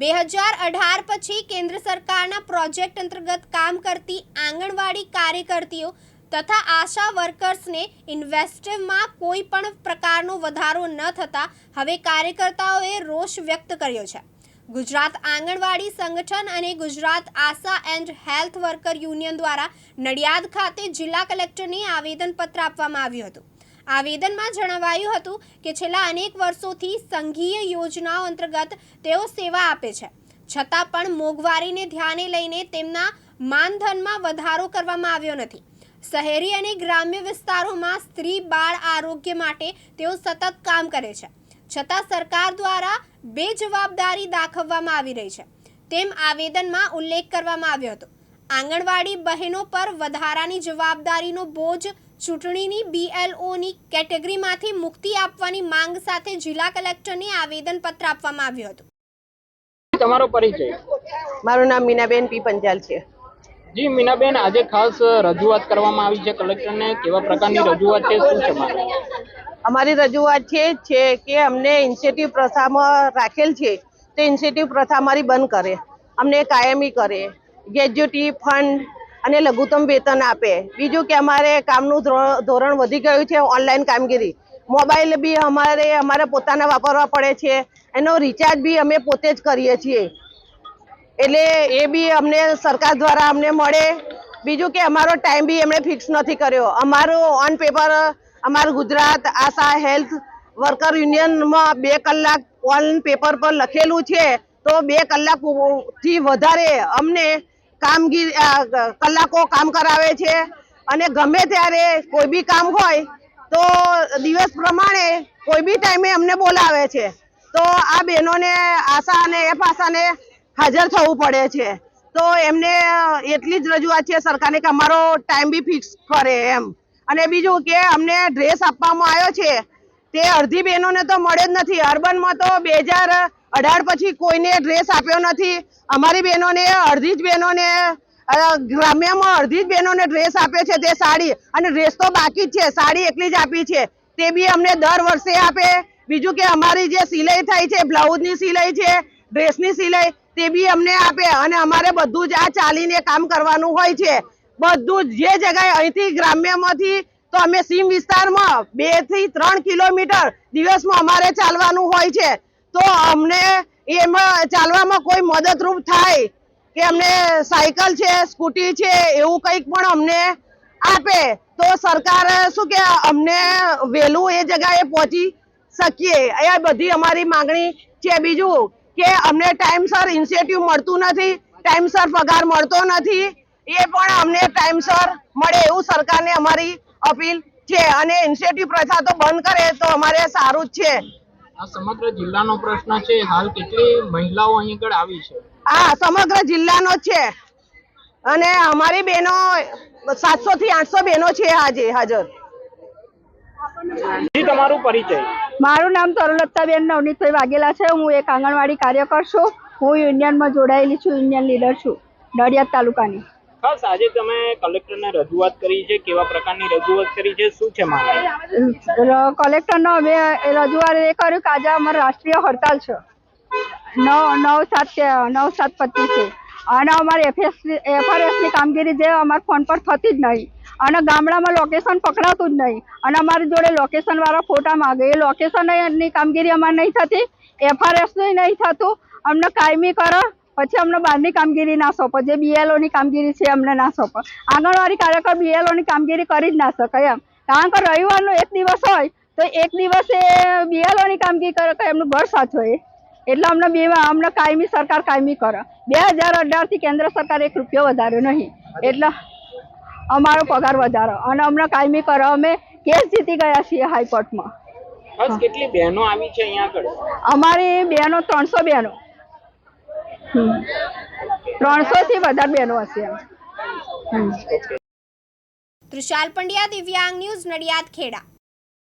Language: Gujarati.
બે હજાર અઢાર પછી કેન્દ્ર સરકારના પ્રોજેક્ટ અંતર્ગત કામ કરતી આંગણવાડી કાર્યકર્તીઓ તથા આશા વર્કર્સને ઇન્વેસ્ટિવમાં કોઈ પણ પ્રકારનો વધારો ન થતાં હવે કાર્યકર્તાઓએ રોષ વ્યક્ત કર્યો છે. ગુજરાત આંગણવાડી સંગઠન અને Gujarat ASHA and health worker union દ્વારા નડિયાદ ખાતે જિલ્લા કલેક્ટરને આવેદનપત્ર આપવામાં આવ્યું હતું. આવેદનમાં જણાવાયું હતું કે છેલ્લા અનેક વર્ષોથી સંઘીય યોજનાઓ અંતર્ગત તેઓ સેવા આપે છે. છતાં પણ મોંઘવારીને ધ્યાને લઈને તેમના માનધનમાં વધારો કરવામાં આવ્યો નથી. શહેરી અને ગ્રામ્ય વિસ્તારોમાં સ્ત્રી બાળ આરોગ્ય માટે તેઓ સતત કામ કરે છે. છતાં સરકાર દ્વારા બેજવાબદારી દાખવવામાં આવી રહી છે. તેમ આવેદનમાં ઉલ્લેખ કરવામાં આવ્યો હતો. આંગણવાડી બહેનો પર વધારાની જવાબદારીનો બોજ ચૂંટણીની બીએલઓની કેટેગરીમાંથી મુક્તિ આપવાની માંગ સાથે જિલ્લા કલેક્ટરને આવેદનપત્ર આપવામાં આવ્યું હતું. તમારો પરિચય? મારું નામ મીનાબેન પી પંચાલ છે. જી મીનાબેન આજે ખાસ રજૂઆત કરવામાં આવી છે કલેક્ટરને. કેવા પ્રકારની રજૂઆત છે? શું છે અમારી રજૂઆત છે છે કે અમને ઇન્સેટિવ પ્રથામાં રાખેલ છે તે ઇન્સેટિવ પ્રથા અમારી બંધ કરે અમને કાયમી કરે. ગ્રેજ્યુટી ફંડ અને લઘુત્તમ વેતન આપે. બીજું કે અમારે કામનું ધોરણ વધી ગયું છે ઓનલાઈન કામગીરી. મોબાઈલ બી અમારે અમારે પોતાના વાપરવા પડે છે. એનો રિચાર્જ બી અમે પોતે જ કરીએ છીએ. એટલે એ બી અમને સરકાર દ્વારા અમને મળે. બીજું કે અમારો ટાઈમ બી એમણે ફિક્સ નથી કર્યો. અમારું ઓન પેપર, અમારું ગુજરાત આશા હેલ્થ વર્કર યુનિયનમાં બે કલાક ઓન પેપર પર લખેલું છે. તો બે કલાકથી વધારે અમને કામગીરી કલાકો કામ કરાવે છે અને ગમે ત્યારે કોઈ બી કામ હોય તો દિવસ પ્રમાણે કોઈ બી ટાઈમે અમને બોલાવે છે. તો આ બહેનોને આશા અને એ પાસાને હાજર થવું પડે છે. તો એમને એટલી જ રજૂઆત છે સરકારને કે અમારો ટાઈમ બી ફિક્સ કરે એમ. અને બીજું કે અમને ડ્રેસ આપવામાં આવ્યો છે તે અડધી બહેનોને તો મળે જ નથી. અર્બનમાં તો બે હજાર અઢાર પછી કોઈને ડ્રેસ આપ્યો નથી. અમારી બહેનોને, અડધી જ બહેનોને ગ્રામ્યમાં અડધી જ બહેનોને ડ્રેસ આપે છે તે સાડી. અને ડ્રેસ તો બાકી જ છે, સાડી એકલી જ આપી છે. તે બી અમને દર વર્ષે આપે. બીજું કે અમારી જે સિલાઈ થાય છે, બ્લાઉઝની સિલાઈ છે, ડ્રેસની સિલાઈ, તે બી અમને આપે. અને અમારે બધું જ આ ચાલીને કામ કરવાનું હોય છે. બધું જ જે જગ્યાએ અહીંથી ગ્રામ્યમાંથી, તો અમે સીમ વિસ્તારમાં બેથી ત્રણ કિલોમીટર દિવસમાં અમારે ચાલવાનું હોય છે. તો અમને એમાં ચાલવામાં કોઈ મદદરૂપ થાય કે અમને સાયકલ છે, સ્કૂટી છે, એવું કંઈક પણ અમને આપે, તો સરકાર શું કે અમને વહેલું એ જગ્યાએ પહોંચી શકીએ. એ બધી અમારી માંગણી છે. બીજું કે અમને ટાઈમસર ઇન્સેન્ટિવ મળતું નથી ટાઈમસર પગાર મળતો નથી, એ પણ અમને ટાઈમસર મળે એવું સરકારને અમારી અપીલ છે. અને ઇન્સેન્ટિવ પ્રથા તો બંધ કરે તો અમારે સારું જ છે. આ સમગ્ર જિલ્લાનો પ્રશ્ન છે હાલ કેટલી મહિલાઓ અહીં આગળ આવી છે? આ સમગ્ર જિલ્લાનો છે. અને અમારી બહેનો સાતસો થી આઠસો બહેનો છે આજે હાજર. તમારું પરિચય. મારું નામ તરુલતાબેન નવનીતભાઈ વાઘેલા છે. હું એક આંગણવાડી કાર્યકર છું. હું યુનિયનમાં જોડાયેલી છું યુનિયન લીડર છું નડિયાદ તાલુકાની. ખાસ આજે તમે કલેક્ટરને રજૂઆત કરી છે, કેવા પ્રકારની રજૂઆત કરી છે, શું છે ર- કલેક્ટરનો અમે રજૂઆત એ કર્યું કે આજે અમારી રાષ્ટ્રીય હડતાલ છે. નવ નવ સાત નવ સાત પચીસે. અને અમારે એફએસ એફઆરએસની કામગીરી જે અમારા ફોન પર થતી જ નહીં. અને ગામડામાં લોકેશન પકડાતું જ નહીં. અને અમારી જોડે લોકેશન વાળા ફોટા માગે. એ લોકેશનની કામગીરી અમારે નહીં થતી. એફઆરએસનું નહીં થતું. અમને કાયમી કરો. પછી અમને બહારની કામગીરી ના સોંપો જે બીએલઓની કામગીરી છે અમને ના સોંપો. આંગણવાડી કાર્યકર બીએલઓની કામગીરી કરી જ ના શકાય એમ. કારણ કે રવિવારનો એક દિવસ હોય તો એક દિવસે બીએલઓની કામગીરી કરે કે એમનું ઘર સાચવે એટલે અમને બે અમને કાયમી સરકાર કાયમી કરે. બે હજાર અઢારથી કેન્દ્ર સરકાર એક રૂપિયો વધાર્યો નહીં. એટલે અમારો પગાર વધારો. અને અમને કાયમી કરો. અમે કેસ જીતી ગયા છીએ હાઈકોર્ટમાં. કેટલી બહેનો આવી છે અહીંયા આગળ? અમારી બહેનો ત્રણસો બહેનો. ત્રણસો થી વધારે બહેનો હશે. તૃષાલ પંડ્યા દિવ્યાંગ ન્યૂઝ નડિયાદ ખેડા.